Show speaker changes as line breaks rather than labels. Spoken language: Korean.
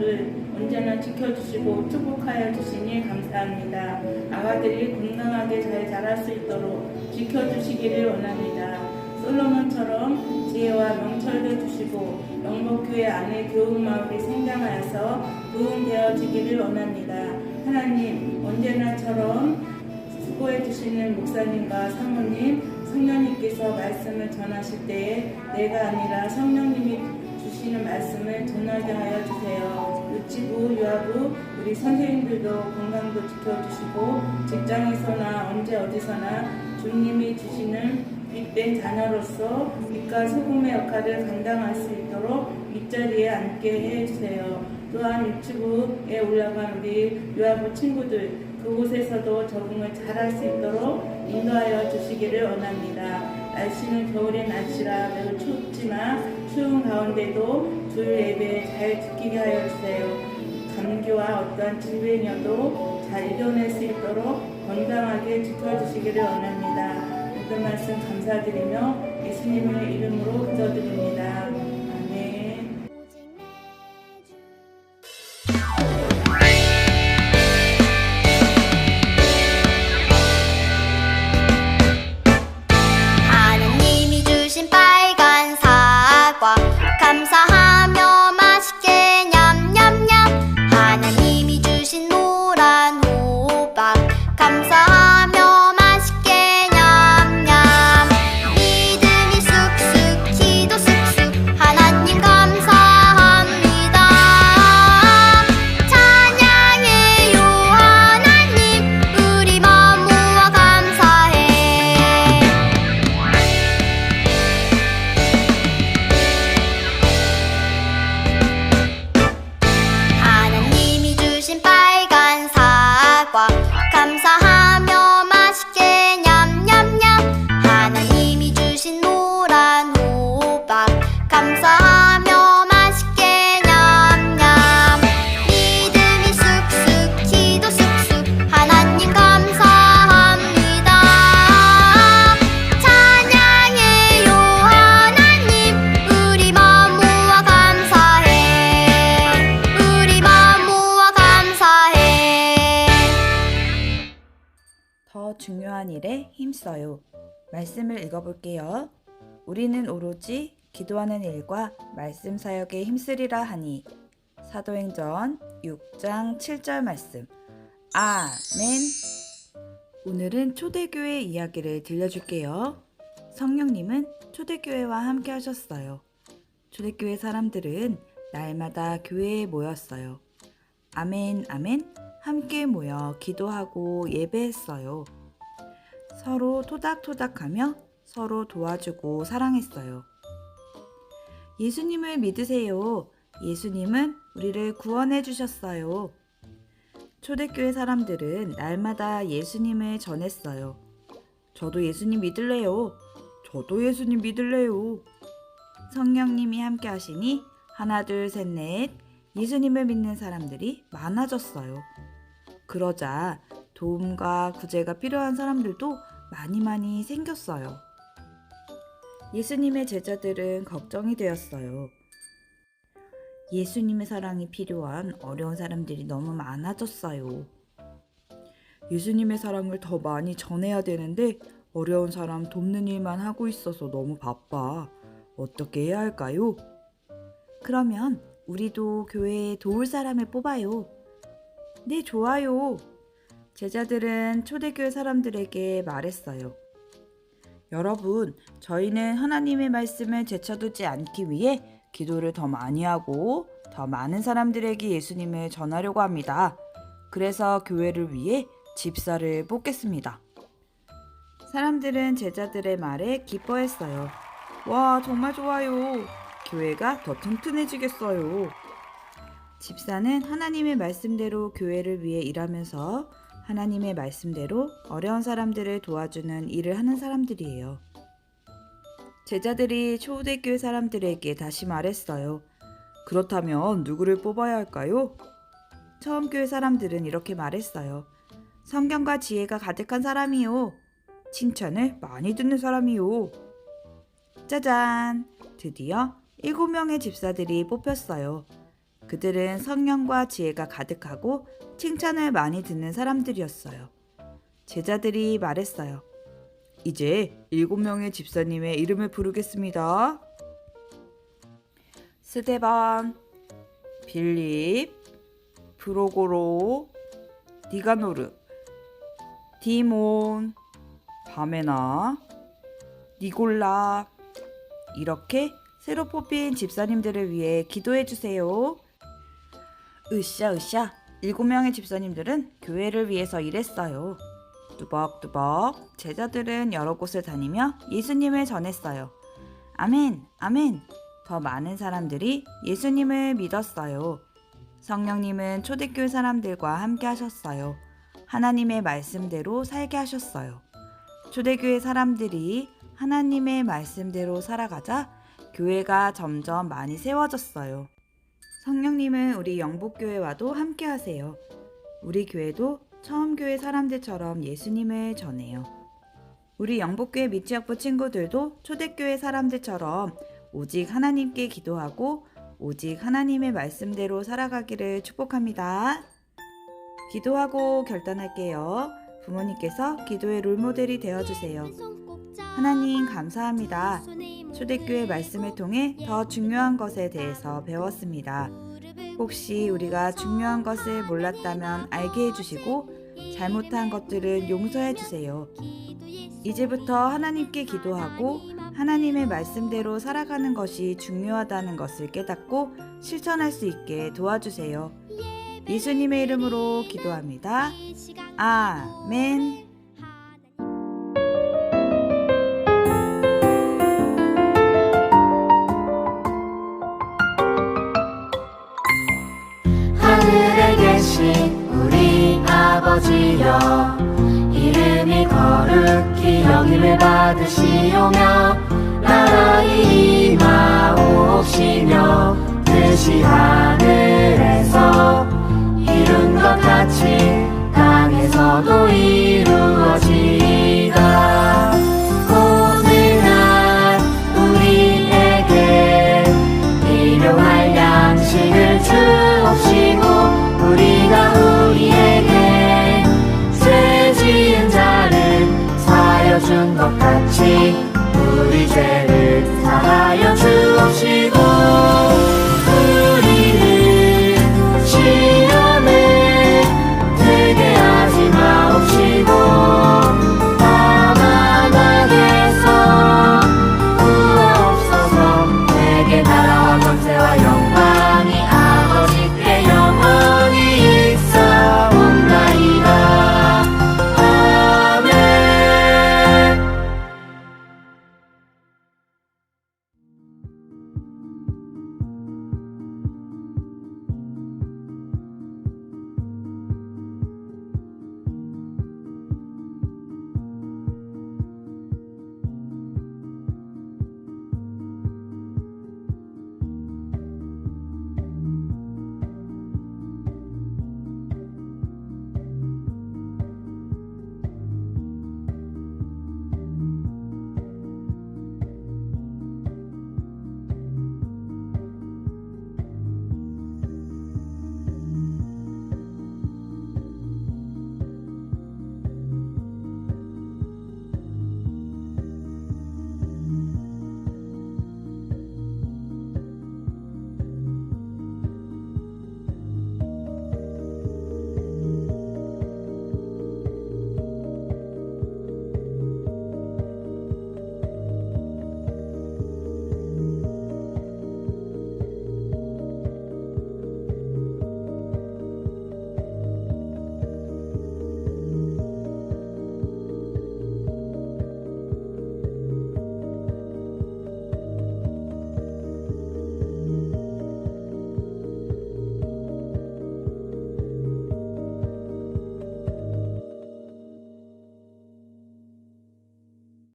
요아부를 언제나 지켜주시고 축복하여 주시니 감사합니다. 아가들이 건강하게 잘 자랄 수 있도록 지켜주시기를 원합니다. 솔로몬처럼 지혜와 명철도 주시고 영복교회 안에 교훈마을이 생장하여서 도움되어지기를 원합니다. 하나님 언제나처럼 수고해 주시는 목사님과 사모님, 성령님께서 말씀을 전하실 때에 내가 아니라 성령님이 주시는 말씀을 전하게 하여 주세요. 유치부, 유아부, 우리 선생님들도 건강도 지켜주시고 직장에서나 언제 어디서나 주님이 주시는 빛된 자녀로서 빛과 소금의 역할을 감당할 수 있도록 윗자리에 앉게 해주세요. 또한 유튜브에 올라간 우리 유아부 친구들 그곳에서도 적응을 잘할 수 있도록 인도하여 주시기를 원합니다. 날씨는 겨울의 날씨라 매우 춥지만 추운 가운데도 주일 예배 잘 지키게 하여 주세요. 감기와 어떠한 질병이어도 잘 이겨낼 수 있도록 건강하게 지켜주시기를 원합니다. 모든 말씀 감사드리며 예수님의 이름으로 기도드립니다.
더 중요한 일에 힘써요. 말씀을 읽어볼게요. 우리는 오로지 기도하는 일과 말씀 사역에 힘쓰리라 하니 사도행전 6장 7절 말씀 아멘 오늘은 초대교회 이야기를 들려줄게요. 성령님은 초대교회와 함께 하셨어요. 초대교회 사람들은 날마다 교회에 모였어요. 아멘 아멘 함께 모여 기도하고 예배했어요. 서로 토닥토닥하며 서로 도와주고 사랑했어요. 예수님을 믿으세요. 예수님은 우리를 구원해 주셨어요. 초대교회 사람들은 날마다 예수님을 전했어요. 저도 예수님 믿을래요. 저도 예수님 믿을래요. 성령님이 함께 하시니 하나 둘 셋 넷 예수님을 믿는 사람들이 많아졌어요. 그러자 도움과 구제가 필요한 사람들도 많이 많이 생겼어요. 예수님의 제자들은 걱정이 되었어요. 예수님의 사랑이 필요한 어려운 사람들이 너무 많아졌어요. 예수님의 사랑을 더 많이 전해야 되는데 어려운 사람 돕는 일만 하고 있어서 너무 바빠. 어떻게 해야 할까요? 그러면 우리도 교회에 도울 사람을 뽑아요. 네, 좋아요. 제자들은 초대교회 사람들에게 말했어요. 여러분, 저희는 하나님의 말씀을 제쳐두지 않기 위해 기도를 더 많이 하고 더 많은 사람들에게 예수님을 전하려고 합니다. 그래서 교회를 위해 집사를 뽑겠습니다. 사람들은 제자들의 말에 기뻐했어요. 와, 정말 좋아요. 교회가 더 튼튼해지겠어요. 집사는 하나님의 말씀대로 교회를 위해 일하면서 하나님의 말씀대로 어려운 사람들을 도와주는 일을 하는 사람들이에요. 제자들이 초대교회 사람들에게 다시 말했어요. 그렇다면 누구를 뽑아야 할까요? 처음 교회 사람들은 이렇게 말했어요. 성경과 지혜가 가득한 사람이요. 칭찬을 많이 듣는 사람이요. 짜잔! 드디어 일곱 명의 집사들이 뽑혔어요. 그들은 성령과 지혜가 가득하고 칭찬을 많이 듣는 사람들이었어요. 제자들이 말했어요. 이제 일곱 명의 집사님의 이름을 부르겠습니다. 스데반, 빌립, 브로고로, 니가노르, 디몬, 바메나, 니골라 이렇게 새로 뽑힌 집사님들을 위해 기도해 주세요. 으쌰 으쌰 일곱 명의 집사님들은 교회를 위해서 일했어요. 뚜벅뚜벅 제자들은 여러 곳을 다니며 예수님을 전했어요. 아멘 아멘 더 많은 사람들이 예수님을 믿었어요. 성령님은 초대교회 사람들과 함께 하셨어요. 하나님의 말씀대로 살게 하셨어요. 초대교회 사람들이 하나님의 말씀대로 살아가자 교회가 점점 많이 세워졌어요. 성령님은 우리 영복교회와도 함께 하세요. 우리 교회도 처음 교회 사람들처럼 예수님을 전해요. 우리 영복교회 미치학부 친구들도 초대교회 사람들처럼 오직 하나님께 기도하고 오직 하나님의 말씀대로 살아가기를 축복합니다. 기도하고 결단할게요. 부모님께서 기도의 롤모델이 되어주세요. 하나님 감사합니다. 초대교회 말씀을 통해 더 중요한 것에 대해서 배웠습니다. 혹시 우리가 중요한 것을 몰랐다면 알게 해주시고 잘못한 것들은 용서해 주세요. 이제부터 하나님께 기도하고 하나님의 말씀대로 살아가는 것이 중요하다는 것을 깨닫고 실천할 수 있게 도와주세요. 예수님의 이름으로 기도합니다. 아멘.
하늘에 계신 우리 아버지여 이름이 거룩히 여김을 받으시오며 나라의 임하옵시며 뜻이 하